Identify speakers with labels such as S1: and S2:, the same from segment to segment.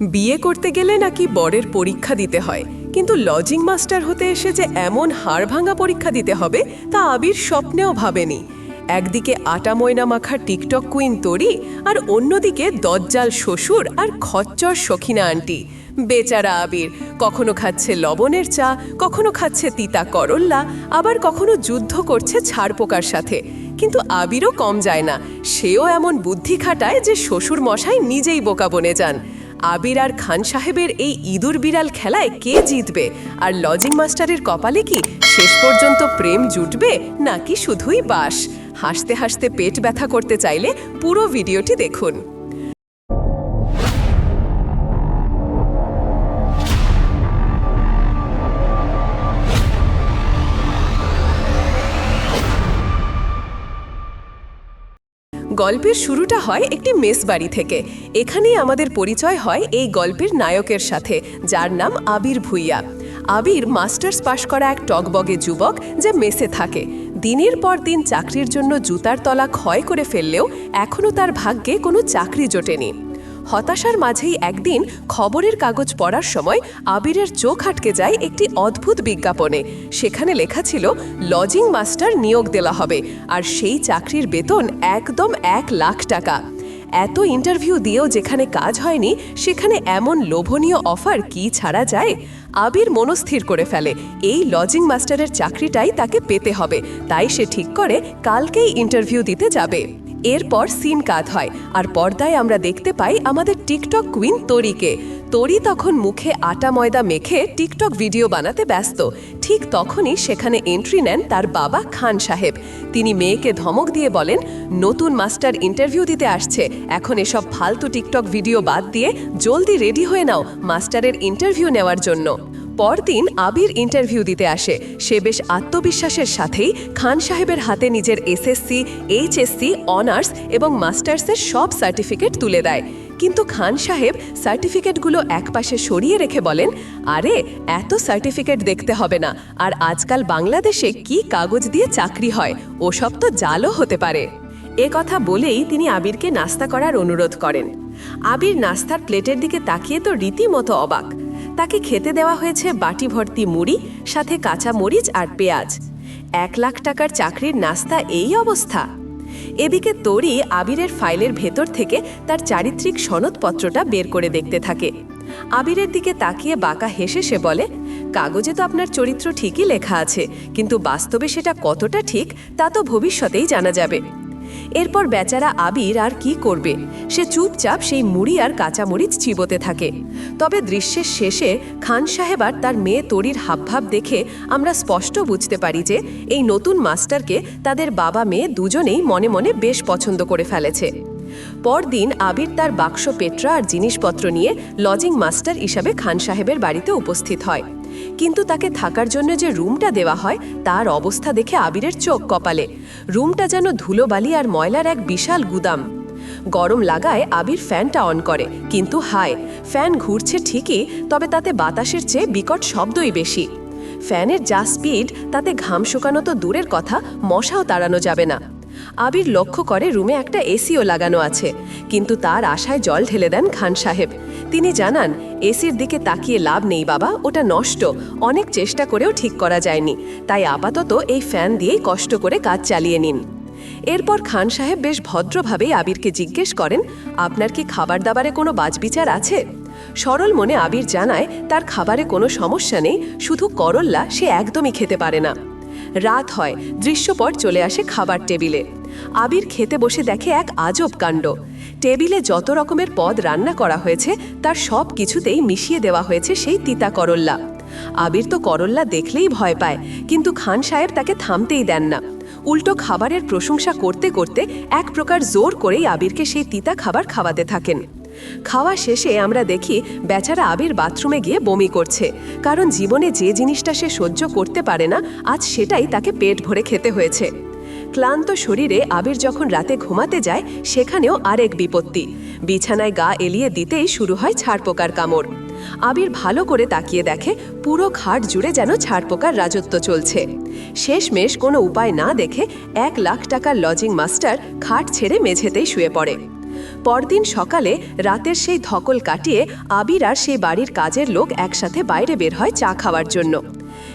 S1: বিয়ে করতে গেলে নাকি বরের পরীক্ষা দিতে হয়, কিন্তু লজিং মাস্টার হতে এসে যে এমন হাড় ভাঙা পরীক্ষা দিতে হবে, তা আবির স্বপ্নেও ভাবেনি। একদিকে আটা ময়না মাখা টিকটক কুইন তরি, আর অন্যদিকে দজ্জাল শ্বশুর আর খচ্চর সখিনা আন্টি। বেচারা আবির, কখনো খাচ্ছে লবণের চা, কখনো খাচ্ছে তিতা করল্লা, আবার কখনো যুদ্ধ করছে ছাড়পোকার সাথে। কিন্তু আবিরও কম যায় না, সেও এমন বুদ্ধি খাটায় যে শ্বশুর মশাই নিজেই বোকা বনে যান। আবির আর খান সাহেবের এই ইঁদুর বিড়াল খেলায় কে জিতবে? আর লজিং মাস্টারের কপালে কি শেষ পর্যন্ত প্রেম জুটবে নাকি শুধুই বাস? হাসতে হাসতে পেট ব্যথা করতে চাইলে পুরো ভিডিওটি দেখুন। গল্পের শুরুটা হয় একটি মেস বাড়ি থেকে। এখানেই আমাদের পরিচয় হয় এই গল্পের নায়কের সাথে, যার নাম আবির ভুইয়া। আবির মাস্টার্স পাশ করা এক টকবগে যুবক যে মেসে থাকে। দিনের পর দিন চাকরির জন্য জুতার তলা ক্ষয় করে ফেললেও এখনও তার ভাগ্যে কোনো চাকরি জোটেনি। হতাশার মাঝেই একদিন খবরের কাগজ পড়ার সময় আবিরের চোখ আটকে যায় একটি অদ্ভুত বিজ্ঞাপনে। সেখানে লেখা ছিল, লজিং মাস্টার নিয়োগ দেওয়া হবে, আর সেই চাকরির বেতন একদম এক লাখ টাকা। এত ইন্টারভিউ দিয়েও যেখানে কাজ হয়নি, সেখানে এমন লোভনীয় অফার কি ছাড়া যায়? আবির মনস্থির করে ফেলে, এই লজিং মাস্টারের চাকরিটাই তাকে পেতে হবে, তাই সে ঠিক করে কালকেই ইন্টারভিউ দিতে যাবে। এরপর সিন কাত হয়, আর পর্দায় আমরা দেখতে পাই আমাদের টিকটক কুইন তরিকে। তরি তখন মুখে আটা ময়দা মেখে টিকটক ভিডিও বানাতে ব্যস্ত। ঠিক তখনই সেখানে এন্ট্রি নেন তার বাবা খান সাহেব। তিনি মেয়েকে ধমক দিয়ে বলেন, নতুন মাস্টার ইন্টারভিউ দিতে আসছে। এখন এসব ফালতু টিকটক ভিডিও বাদ দিয়ে জলদি রেডি হয়ে নাও মাস্টারের ইন্টারভিউ নেওয়ার জন্য। পরদিন আবির ইন্টারভিউ দিতে আসে। সে বেশ আত্মবিশ্বাসের সাথেই খান সাহেবের হাতে নিজের এসএসসি এইচএসসি অনার্স এবং মাস্টার্সের সব সার্টিফিকেট তুলে দেয়। কিন্তু খান সাহেব সার্টিফিকেটগুলো একপাশে সরিয়ে রেখে বলেন, আরে, এত সার্টিফিকেট দেখতে হবে না। আর আজকাল বাংলাদেশে কি কাগজ দিয়ে চাকরি হয়? ওসব তো জালও হতে পারে। এ কথা বলেই তিনি আবিরকে নাস্তা করার অনুরোধ করেন। আবির নাস্তার প্লেটের দিকে তাকিয়ে তো রীতিমতো অবাক। তাকে খেতে দেওয়া হয়েছে বাটি ভর্তি মুড়ি, সাথে কাঁচা মরিচ আর পেঁয়াজ। এক লাখ টাকার চাকরির নাস্তা এই অবস্থা। এদিকে তরি আবিরের ফাইলের ভেতর থেকে তার চারিত্রিক সনদপত্রটা বের করে দেখতে থাকে। আবিরের দিকে তাকিয়ে বাঁকা হেসে সে বলে, কাগজে তো আপনার চরিত্র ঠিকই লেখা আছে, কিন্তু বাস্তবে সেটা কতটা ঠিক তা তো ভবিষ্যতেই জানা যাবে। এরপর বেচারা আবির আর কি করবে? সে চুপচাপ সেই মুড়ি আর কাঁচামরিচ চিবোতে থাকে। তবে দৃশ্যের শেষে খান সাহেব আর তার মেয়ে তরির হাবভাব দেখে আমরা স্পষ্ট বুঝতে পারি যে এই নতুন মাস্টারকে তাদের বাবা মেয়ে দুজনেই মনে মনে বেশ পছন্দ করে ফেলেছে। পরদিন আবির তার বাক্স, পেট্রা আর জিনিসপত্র নিয়ে লজিং মাস্টার হিসাবে খান সাহেবের বাড়িতে উপস্থিত হয়। কিন্তু তাকে থাকার জন্য যে রুমটা দেওয়া হয়, তার অবস্থা দেখে আবিরের চোখ কপালে। রুমটা যেন ধুলোবালি আর ময়লার এক বিশাল গুদাম। গরম লাগায় আবির ফ্যানটা অন করে, কিন্তু হায়, ফ্যান ঘুরছে ঠিকই, তবে তাতে বাতাসের চেয়ে বিকট শব্দই বেশি। ফ্যানের যা স্পিড, তাতে ঘাম শুকানো তো দূরের কথা, মশাও তাড়ানো যাবে না। আবির লক্ষ্য করে রুমে একটা এসিও লাগানো আছে, কিন্তু তার আশায় জল ঢেলে দেন খান সাহেব। তিনি জানান, এসির দিকে তাকিয়ে লাভ নেই বাবা, ওটা নষ্ট, অনেক চেষ্টা করেও ঠিক করা যায়নি, তাই আপাতত এই ফ্যান দিয়েই কষ্ট করে কাজ চালিয়ে নিন। এরপর খান সাহেব বেশ ভদ্রভাবেই আবিরকে জিজ্ঞেস করেন, আপনার কি খাবার দাবারে কোনো বাজবিচার আছে? সরল মনে আবির জানায়, তার খাবারে কোনো সমস্যা নেই, শুধু করল্লা সে একদমই খেতে পারে না। রাত হয়, দৃশ্যপট চলে আসে খাবার টেবিলে। আবির খেতে বসে দেখে এক আজব কাণ্ড। টেবিলে যত রকমের পদ রান্না করা হয়েছে, তার সব কিছুতেই মিশিয়ে দেওয়া হয়েছে সেই তিতা করল্লা। আবির তো করল্লা দেখলেই ভয় পায়, কিন্তু খান সাহেব তাকে থামতেই দেন না। উল্টো খাবারের প্রশংসা করতে করতে এক প্রকার জোর করেই আবিরকে সেই তিতা খাবার খাওয়াতে থাকেন। খাওয়া শেষে আমরা দেখি বেচারা আবির বাথরুমে গিয়ে বমি করছে। কারণ জীবনে যে জিনিসটা সে সহ্য করতে পারে না, আজ সেটাই তাকে পেট ভরে খেতে হয়েছে। ক্লান্ত শরীরে আবির যখন রাতে ঘুমাতে যায়, সেখানেও আরেক বিপত্তি। বিছানায় গা এলিয়ে দিতেই শুরু হয় ছাড়পোকার কামড়। আবির ভালো করে তাকিয়ে দেখে, পুরো খাট জুড়ে যেন ছাড়পোকার রাজত্ব চলছে। শেষমেশ কোনো উপায় না দেখে এক লাখ টাকার লজিং মাস্টার খাট ছেড়ে মেঝেতেই শুয়ে পড়ে। পরদিন সকালে রাতের সেই ধকল কাটিয়ে আবির আর সেই বাড়ির কাজের লোক একসাথে বাইরে বের হয় চা খাওয়ার জন্য।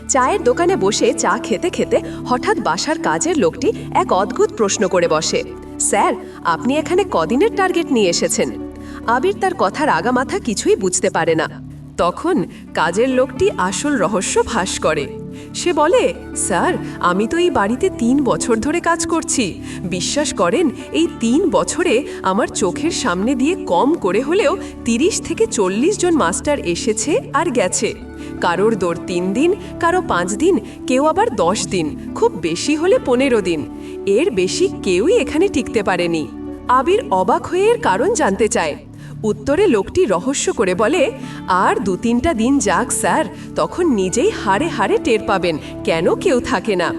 S1: চায়ের দোকানে বসে চা খেতে খেতে হঠাৎ বাসার কাজের লোকটি এক অদ্ভুত প্রশ্ন করে বসে, স্যার, আপনি এখানে কদিনের টার্গেট নিয়ে এসেছেন? আবির তার কথার আগামাথা কিছুই বুঝতে পারে না। তখন কাজের লোকটি আসল রহস্য ফাঁস করে। সে বলে, স্যার, আমি তো এই বাড়িতে তিন বছর ধরে কাজ করছি। বিশ্বাস করেন, এই তিন বছরে আমার চোখের সামনে দিয়ে কম করে হলেও তিরিশ থেকে চল্লিশ জন মাস্টার এসেছে আর গেছে। কারোর দৌড় তিন দিন, কারও পাঁচ দিন, কেউ আবার দশ দিন, খুব বেশি হলে পনেরো দিন। এর বেশি কেউই এখানে টিকতে পারেনি। আবির অবাক হয়ে এর কারণ জানতে চায়। উত্তরে লোকটি রহস্য করে বলে, আর দু তিনটা দিন যাক, স্যার। তখন নিজেই হাড়ে হাড়ে টের পাবেন। কেন কেউ থাকে না?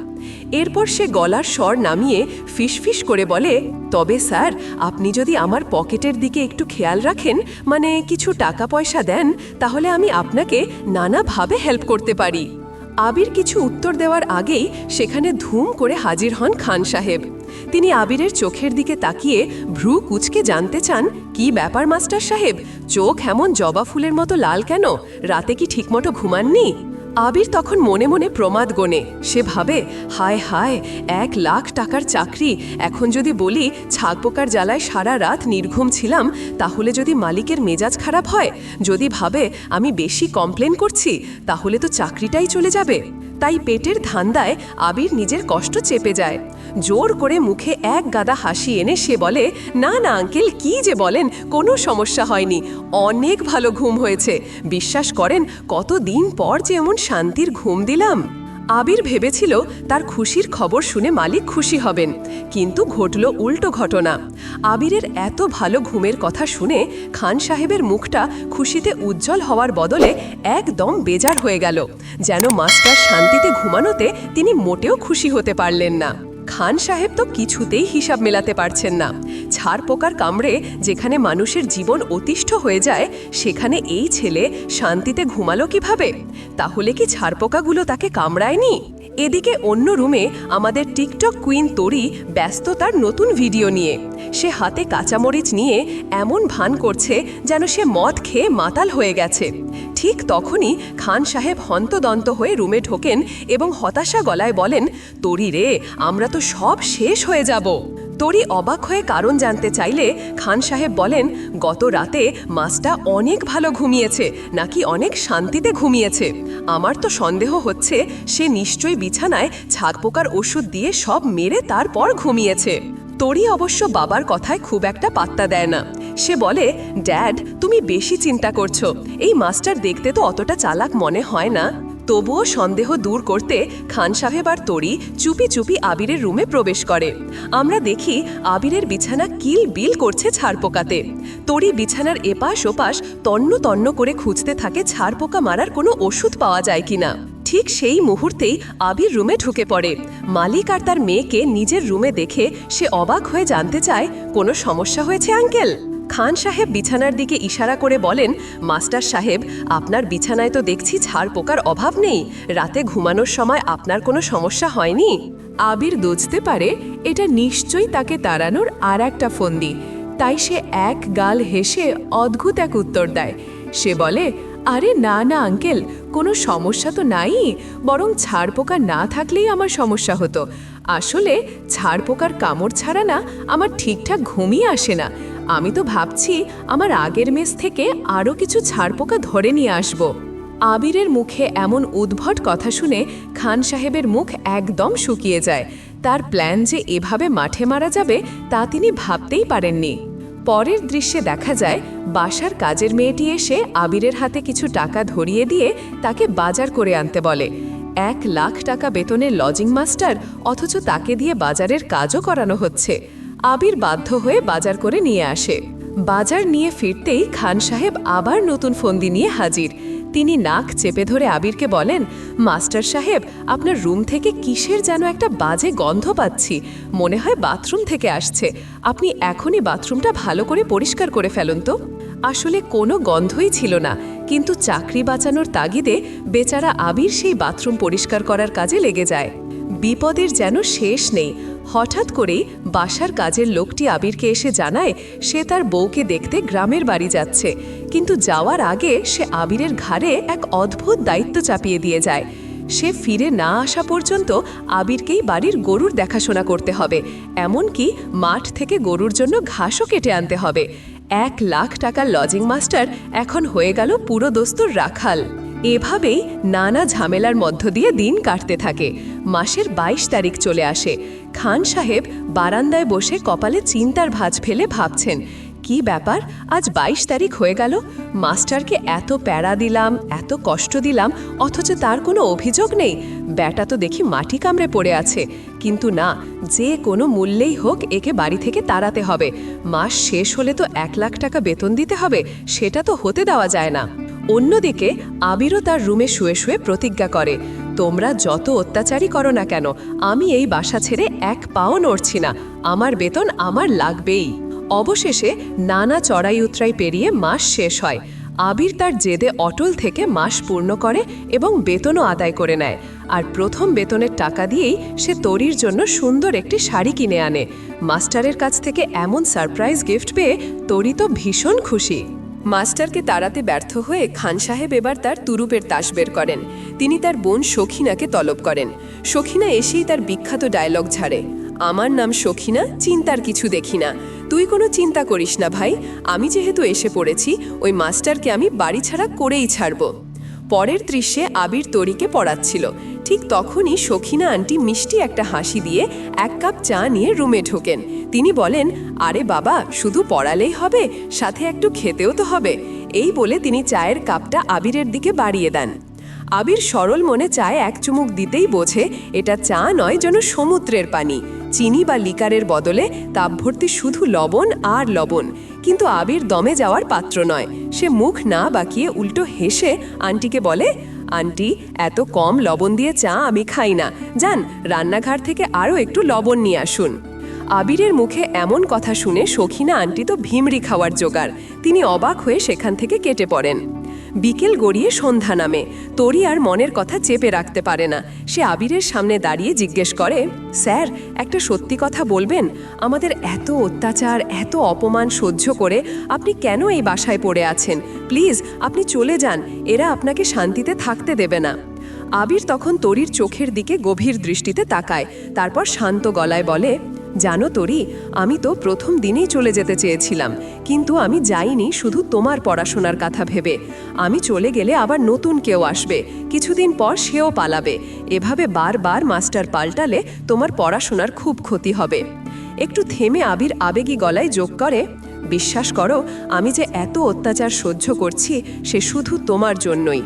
S1: এরপর সে গলার স্বর নামিয়ে ফিসফিস করে বলে, তবে স্যার, আপনি যদি আমার পকেটের দিকে একটু খেয়াল রাখেন মানে কিছু টাকা পয়সা দেন, তাহলে আমি আপনাকে নানাভাবে হেল্প করতে পারি। আবির কিছু উত্তর দেওয়ার আগেই সেখানে ধুম করে হাজির হন খান সাহেব। তিনি আবিরের চোখের দিকে তাকিয়ে ভ্রু কুচকে জানতে চান, কি ব্যাপার, মাস্টার সাহেব? চোখ এমন জবা ফুলের মতো লাল কেন? রাতে কি ঠিকমতো ঘুমাননি? আবির তখন মনে মনে প্রমাদ গোনে। সে ভাবে, হায় হায়, এক লাখ টাকার চাকরি। এখন যদি বলি, ছাগ পোকার জ্বালায় সারা রাত নির্ঘুম ছিলাম, তাহলে যদি মালিকের মেজাজ খারাপ হয়? যদি ভাবে, আমি বেশি কমপ্লেন করছি, তাহলে তো চাকরিটাই চলে যাবে। তাই পেটের ধান্দায় আবির নিজের কষ্ট চেপে যায়। জোর করে মুখে এক গাদা হাসি এনে সে বলে, না না আঙ্কেল, কি যে বলেন, কোনো সমস্যা হয়নি। অনেক ভালো ঘুম হয়েছে। বিশ্বাস করেন কত দিন পর যে এমন শান্তির ঘুম দিলাম। আবির ভেবেছিল, তার খুশির খবর শুনে মালিক খুশি হবেন। কিন্তু ঘটল উল্টো ঘটনা। আবিরের এত ভালো ঘুমের কথা শুনে খান সাহেবের মুখটা খুশিতে উজ্জ্বল হওয়ার বদলে একদম বেজার হয়ে গেল। যেন মাস্টার শান্তিতে ঘুমানোতে তিনি মোটেও খুশি হতে পারলেন না। খান সাহেব তো কিছুতেই হিসাব মেলাতে পারছেন না। ছাড় পোকার কামড়ে যেখানে মানুষের জীবন অতিষ্ঠ হয়ে যায়, সেখানে এই ছেলে শান্তিতে ঘুমালো কীভাবে? তাহলে কি ছাড় পোকাগুলো তাকে কামড়ায়নি? এদিকে অন্য রুমে আমাদের টিকটক কুইন তরি ব্যস্ত তার নতুন ভিডিও নিয়ে। সে হাতে কাঁচামরিচ নিয়ে এমন ভান করছে যেন সে মদ খেয়ে মাতাল হয়ে গেছে। ঠিক তখনই খান সাহেব হন্তদন্ত হয়ে রুমে ঢোকেন এবং হতাশা গলায় বলেন, তরি রে, আমরা তো সব শেষ হয়ে যাব। তরি অবাক হয়ে কারণ জানতে চাইলে খান সাহেব বলেন, গত রাতে মাছটা অনেক ভালো ঘুমিয়েছে, নাকি অনেক শান্তিতে ঘুমিয়েছে। আমার তো সন্দেহ হচ্ছে সে নিশ্চয়ই বিছানায় ছাগ পোকার ওষুধ দিয়ে সব মেরে তারপর ঘুমিয়েছে। তরি অবশ্য বাবার কথায় খুব একটা পাত্তা দেয় না। সে বলে, ড্যাড, তুমি বেশি চিন্তা করছ। এই মাস্টার দেখতে তো অতটা চালাক মনে হয় না। তবুও সন্দেহ দূর করতে খান সাহেব আর তরি চুপি চুপি আবিরের রুমে প্রবেশ করে। আমরা দেখি আবিরের বিছানা কিল বিল করছে ছাড়পোকাতে তরি বিছানার এপাশ ওপাশ তন্ন তন্ন করে খুঁজতে থাকে ছাড়পোকা মারার কোনো ওষুধ পাওয়া যায় কিনা। ঠিক সেই মুহূর্তেই আবির রুমে ঢুকে পড়ে। মালিক আর তার মেয়েকে নিজের রুমে দেখে সে অবাক হয়ে জানতে চায়, কোনো সমস্যা হয়েছে, আঙ্কেল? খান সাহেব বিছানার দিকে ইশারা করে বলেন, মাস্টার সাহেব, আপনার বিছানায় তো দেখছি ছাড় পোকার অভাব নেই। রাতে ঘুমানোর সময় আপনার কোনো সমস্যা হয়নি? আবির বুঝতে পারে, এটা নিশ্চয়ই তাকে তাড়ানোর আর একটা ফন্দি। তাই সে এক গাল হেসে অদ্ভুত এক উত্তর দেয়। সে বলে, আরে না না, আঙ্কেল, কোনো সমস্যা তো নাই। বরং ছাড় পোকা না থাকলেই আমার সমস্যা হতো। আসলে ছাড় পোকার কামড় ছাড়া না, আমার ঠিকঠাক ঘুমই আসে না। আমি তো ভাবছি আমার আগের মেস থেকে আরও কিছু ছাড় পোকা ধরে নিয়ে আসব। আবিরের মুখে এমন উদ্ভট কথা শুনে খান সাহেবের মুখ একদম শুকিয়ে যায়। তার প্ল্যান যে এভাবে মাঠে মারা যাবে তা তিনি ভাবতেই পারেননি। পরের দৃশ্যে দেখা যায়, বাসার কাজের মেয়েটি এসে আবিরের হাতে কিছু টাকা ধরিয়ে দিয়ে তাকে বাজার করে আনতে বলে। এক লাখ টাকা বেতনের লজিং মাস্টার অথচ তাকে দিয়ে বাজারের কাজও করানো হচ্ছে। আবির বাধ্য হয়ে বাজার করে নিয়ে আসে। বাজার নিয়ে ফিরতেই খান সাহেব আবার নতুন ফন্দি নিয়ে হাজির। তিনি নাক চেপে ধরে আবিরকে বলেন, মাস্টার সাহেব, আপনার রুম থেকে কিসের যেন একটা বাজে গন্ধ পাচ্ছি। মনে হয় বাথরুম থেকে আসছে। আপনি এখনই বাথরুমটা ভালো করে পরিষ্কার করে ফেলুন তো। আসলে কোনো গন্ধই ছিল না, কিন্তু চাকরি বাঁচানোর তাগিদে বেচারা আবির সেই বাথরুম পরিষ্কার করার কাজে লেগে যায়। বিপদের যেন শেষ নেই হঠাৎ করেই বাসার কাজের লোকটি আবিরকে এসে জানায়, সে তার বউকে দেখতে গ্রামের বাড়ি যাচ্ছে। কিন্তু যাওয়ার আগে সে আবিরের ঘাড়ে এক অদ্ভুত দায়িত্ব চাপিয়ে দিয়ে যায়। সে ফিরে না আসা পর্যন্ত আবিরকেই বাড়ির গরুর দেখাশোনা করতে হবে। এমনকি মাঠ থেকে গরুর জন্য ঘাসও কেটে আনতে হবে। এক লাখ টাকার লজিং মাস্টার এখন হয়ে গেল পুরো দস্তুর রাখাল। এভাবেই নানা ঝামেলার মধ্য দিয়ে দিন কাটতে থাকে। মাসের ২২ তারিখ চলে আসে। খান সাহেব বারান্দায় বসে কপালে চিন্তার ভাঁজ ফেলে ভাবছেন, কি ব্যাপার? আজ ২২ তারিখ হয়ে গেল। মাস্টারকে এত প্যারা দিলাম, এত কষ্ট দিলাম, অথচ তার কোনো অভিযোগ নেই। ব্যাটা তো দেখি মাটি কামড়ে পড়ে আছে। কিন্তু না, যে কোনো মূল্যেই হোক একে বাড়ি থেকে তাড়াতে হবে। মাস শেষ হলে তো এক লাখ টাকা বেতন দিতে হবে, সেটা তো হতে দেওয়া যায় না। অন্যদিকে, আবিরও তার রুমে শুয়ে শুয়ে প্রতিজ্ঞা করে, তোমরা যত অত্যাচারই করো না কেন, আমি এই বাসা ছেড়ে এক পাও নড়ছি না, আমার বেতন আমার লাগবেই। অবশেষে নানা চড়াই উতরাই পেরিয়ে মাস শেষ হয়। আবির তার জেদে অটল থেকে মাস পূর্ণ করে এবং বেতনও আদায় করে নেয়। আর প্রথম বেতনের টাকা দিয়েই সে তরির জন্য সুন্দর একটি শাড়ি কিনে আনে। মাস্টারের কাছ থেকে এমন সারপ্রাইজ গিফট পেয়ে তরি তো ভীষণ খুশি। মাস্টারকে তাড়াতে ব্যর্থ হয়ে খান সাহেব এবার তার তুরুপের তাস বের করেন। তিনি তার বোন সখিনাকে তলব করেন। সখিনা এসেই তার বিখ্যাত ডায়লগ ছাড়ে, আমার নাম সখিনা, চিন্তার কিছু দেখি না। তুই কোনো চিন্তা করিস না ভাই, আমি যেহেতু এসে পড়েছি, ওই মাস্টারকে আমি বাড়ি ছাড়া করেই ছাড়ব। পরের দৃশ্যে আবির তরিকে পড়াচ্ছিল। ঠিক তখনই সখিনা আন্টি মিষ্টি একটা হাসি দিয়ে এক কাপ চা নিয়ে রুমে ঢোকেন। তিনি বলেন, আরে বাবা, শুধু পড়ালেই হবে, সাথে একটু খেতেও তো হবে। এই বলে তিনি চায়ের কাপটা আবিরের দিকে বাড়িয়ে দেন। আবির সরল মনে চায় এক চুমুক দিতেই বোঝে, এটা চা নয় যেন সমুদ্রের পানি। চিনি বা লিকারের বদলে তাপ ভর্তি শুধু লবণ আর লবণ। কিন্তু আবির দমে যাওয়ার পাত্র নয়। সে মুখ না বাকিয়ে উল্টো হেসে আন্টিকে বলে আন্টি, এত কম লবণ দিয়ে চা আমি খাই না। যান, রান্নাঘর থেকে আরও একটু লবণ নিয়ে আসুন। আবিরের মুখে এমন কথা শুনে সখিনা আন্টি তো ভিমরি খাওয়ার জোগাড়। তিনি অবাক হয়ে সেখান থেকে কেটে পড়েন। বিকেল গড়িয়ে সন্ধ্যা নামে। তরি আর মনের কথা চেপে রাখতে পারে না। সে আবিরের সামনে দাঁড়িয়ে জিজ্ঞেস করে, স্যার, একটা সত্যি কথা বলবেন? আমাদের এত অত্যাচার, এত অপমান সহ্য করে আপনি কেন এই বাসায় পড়ে আছেন? প্লিজ, আপনি চলে যান, এরা আপনাকে শান্তিতে থাকতে দেবে না। আবির তখন তরির চোখের দিকে গভীর দৃষ্টিতে তাকায়, তারপর শান্ত গলায় বলে জানো তরি, আমি তো প্রথম দিনেই চলে যেতে চেয়েছিলাম, কিন্তু আমি যাইনি শুধু তোমার পড়াশোনার কথা ভেবে। আমি চলে গেলে আবার নতুন কেউ আসবে, কিছুদিন পর সেও পালাবে। এভাবে বারবার মাস্টার পাল্টালে তোমার পড়াশোনার খুব ক্ষতি হবে। একটু থেমে আবির আবেগী গলায় যোগ করে, বিশ্বাস করো, আমি যে এত অত্যাচার সহ্য করছি, সে শুধু তোমার জন্যই।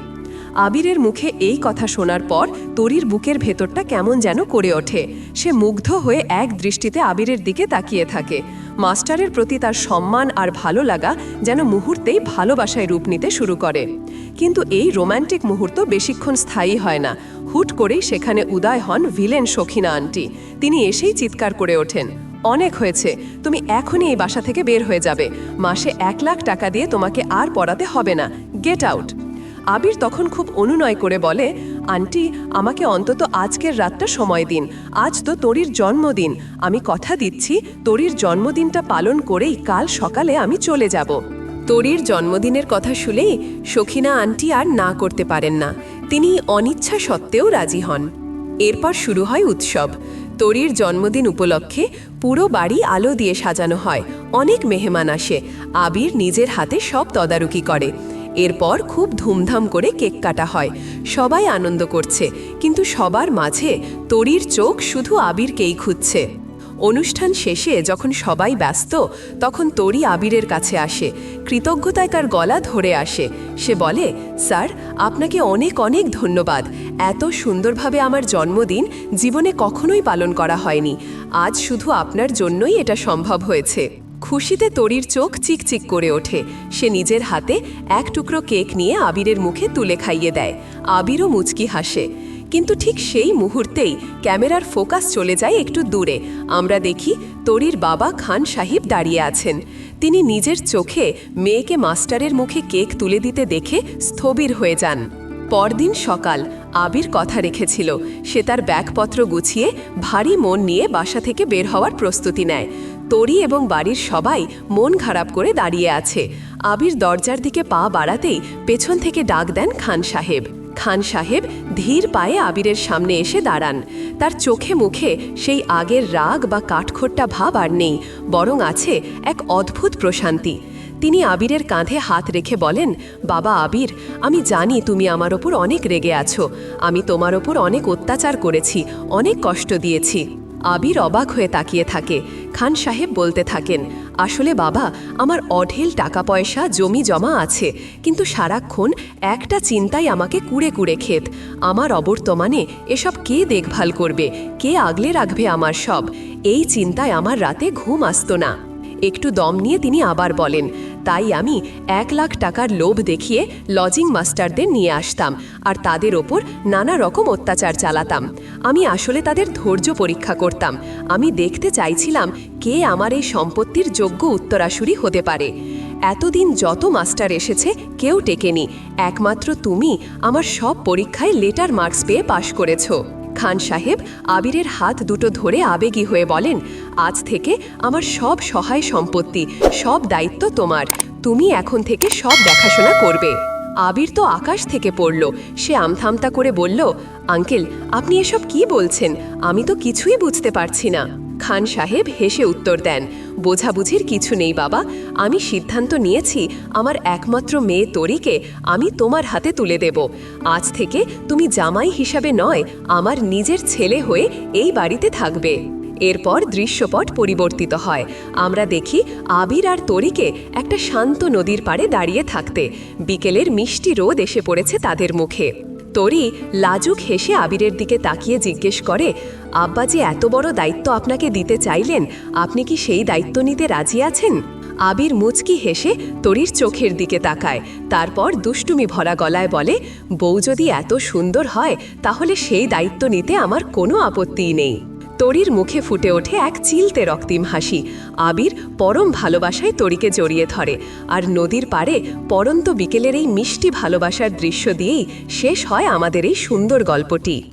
S1: আবিরের মুখে এই কথা শোনার পর তরির বুকের ভেতরটা কেমন যেন করে ওঠে। সে মুগ্ধ হয়ে এক দৃষ্টিতে আবিরের দিকে তাকিয়ে থাকে। মাস্টারের প্রতি তার সম্মান আর ভালো লাগা যেন মুহূর্তেই ভালোবাসায় রূপ নিতে শুরু করে। কিন্তু এই রোম্যান্টিক মুহূর্ত বেশিক্ষণ স্থায়ী হয় না। হুট করেই সেখানে উদয় হন ভিলেন সখিনা আন্টি। তিনি এসেই চিৎকার করে ওঠেন, অনেক হয়েছে, তুমি এখনই এই বাসা থেকে বের হয়ে যাবে। মাসে এক লাখ টাকা দিয়ে তোমাকে আর পড়াতে হবে না। Get out. আবির তখন খুব অনুনয় করে বলে, আন্টি, আমাকে অন্তত আজকের রাতটা সময় দিন। আজ তো তরির জন্মদিন। আমি কথা দিচ্ছি, তরির জন্মদিনটা পালন করেই কাল সকালে আমি চলে যাব তরির জন্মদিনের কথা শুনেই সখিনা আন্টি আর না করতে পারেন না। তিনি অনিচ্ছা সত্ত্বেও রাজি হন। এরপর শুরু হয় উৎসব। তরির জন্মদিন উপলক্ষে পুরো বাড়ি আলো দিয়ে সাজানো হয়। অনেক মেহমান আসে। আবির নিজের হাতে সব তদারকি করে। এরপর খুব ধুমধাম করে কেক কাটা হয়। সবাই আনন্দ করছে। কিন্তু সবার মাঝে তরির চোখ শুধু আবিরকেই খুঁজছে। অনুষ্ঠান শেষে যখন সবাই ব্যস্ত, তখন তরি আবিরের কাছে আসে। কৃতজ্ঞতায় তার গলা ধরে আসে। সে বলে, স্যার, আপনাকে অনেক অনেক ধন্যবাদ। এত সুন্দরভাবে আমার জন্মদিন জীবনে কখনোই পালন করা হয়নি। আজ শুধু আপনার জন্যই এটা সম্ভব হয়েছে। খুশিতে তরির চোখ চিকচিক করে ওঠে। সে নিজের হাতে এক টুকরো কেক নিয়ে আবিরের মুখে তুলে খাইয়ে দেয়। আবিরও মুচকি হাসে। কিন্তু ঠিক সেই মুহূর্তেই ক্যামেরার ফোকাস চলে যায় একটু দূরে। আমরা দেখি তরির বাবা খান সাহিব দাঁড়িয়ে আছেন। তিনি নিজের চোখে মেয়েকে মাস্টারের মুখে কেক তুলে দিতে দেখে স্থবির হয়ে যান। পরদিন সকাল আবির কথা রেখেছিল। সে তার ব্যাগপত্র গুছিয়ে ভারী মন নিয়ে বাসা থেকে বের হওয়ার প্রস্তুতি নেয়। তরি এবং বাড়ির সবাই মন খারাপ করে দাঁড়িয়ে আছে। আবির দরজার দিকে পা বাড়াতেই পেছন থেকে ডাক দেন খান সাহেব। খান সাহেব ধীর পায়ে আবিরের সামনে এসে দাঁড়ান। তার চোখে মুখে সেই আগের রাগ বা কাঠখোট্টা ভাব আর নেই, বরং আছে এক অদ্ভুত প্রশান্তি। তিনি আবিরের কাঁধে হাত রেখে বলেন, বাবা আবির, আমি জানি তুমি আমার ওপর অনেক রেগে আছো। আমি তোমার ওপর অনেক অত্যাচার করেছি, অনেক কষ্ট দিয়েছি। আবির অবাক হয়ে তাকিয়ে থাকে। খান সাহেব বলতে থাকেন, আসলে বাবা, আমার অঢেল টাকা পয়সা জমি জমা আছে, কিন্তু সারাক্ষণ একটা চিন্তাই আমাকে কুড়ে কুড়ে খেত আমার অবর্তমানে এসব কে দেখভাল করবে? কে আগলে রাখবে আমার সব? এই চিন্তায় আমার রাতে ঘুম আসতো না। একটু দম নিয়ে তিনি আবার বলেন, তাই আমি এক লাখ টাকার লোভ দেখিয়ে লজিং মাস্টারদের নিয়ে আসতাম আর তাদের ওপর নানা রকম অত্যাচার চালাতাম। আমি আসলে তাদের ধৈর্য পরীক্ষা করতাম। আমি দেখতে চাইছিলাম কে আমার এই সম্পত্তির যোগ্য উত্তরাসুরি হতে পারে। এতদিন যত মাস্টার এসেছে কেউ টেকেনি। একমাত্র তুমি আমার সব পরীক্ষায় লেটার মার্কস পেয়ে পাশ করেছ। খান সাহেব আবিরের হাত দুটো ধরে আবেগী হয়ে বলেন, আজ থেকে আমার সব সহায় সম্পত্তি, সব দায়িত্ব তোমার। তুমি এখন থেকে সব দেখাশোনা করবে। আবির তো আকাশ থেকে পড়ল। সে আমথামতা করে বলল, আঙ্কেল, আপনি এসব কি বলছেন? আমি তো কিছুই বুঝতে পারছি না। খান সাহেব হেসে উত্তর দেন, বোঝাবুঝির কিছু নেই বাবা, আমি সিদ্ধান্ত নিয়েছি, আমার একমাত্র মেয়ে তরিকে আমি তোমার হাতে তুলে দেব। আজ থেকে তুমি জামাই হিসাবে নয়, আমার নিজের ছেলে হয়ে এই বাড়িতে থাকবে। এরপর দৃশ্যপট পরিবর্তিত হয়। আমরা দেখি আবির আর তরিকে একটা শান্ত নদীর পাড়ে দাঁড়িয়ে থাকতে। বিকেলের মিষ্টি রোদ এসে পড়েছে তাদের মুখে। তরি লাজুক হেসে আবিরের দিকে তাকিয়ে জিজ্ঞেস করে, আব্বা যে এত বড় দায়িত্ব আপনাকে দিতে চাইলেন, আপনি কি সেই দায়িত্ব নিতে রাজি আছেন? আবির মুচকি হেসে তরির চোখের দিকে তাকায়, তারপর দুষ্টুমি ভরা গলায় বলে, বউ যদি এত সুন্দর হয়, তাহলে সেই দায়িত্ব নিতে আমার কোনো আপত্তিই নেই। তরির মুখে ফুটে ওঠে এক চিলতে রক্তিম হাসি। আবির পরম ভালোবাসায় তরিকে জড়িয়ে ধরে। আর নদীর পাড়ে পরন্ত বিকেলের এই মিষ্টি ভালোবাসার দৃশ্য দিয়েই শেষ হয় আমাদের এই সুন্দর গল্পটি।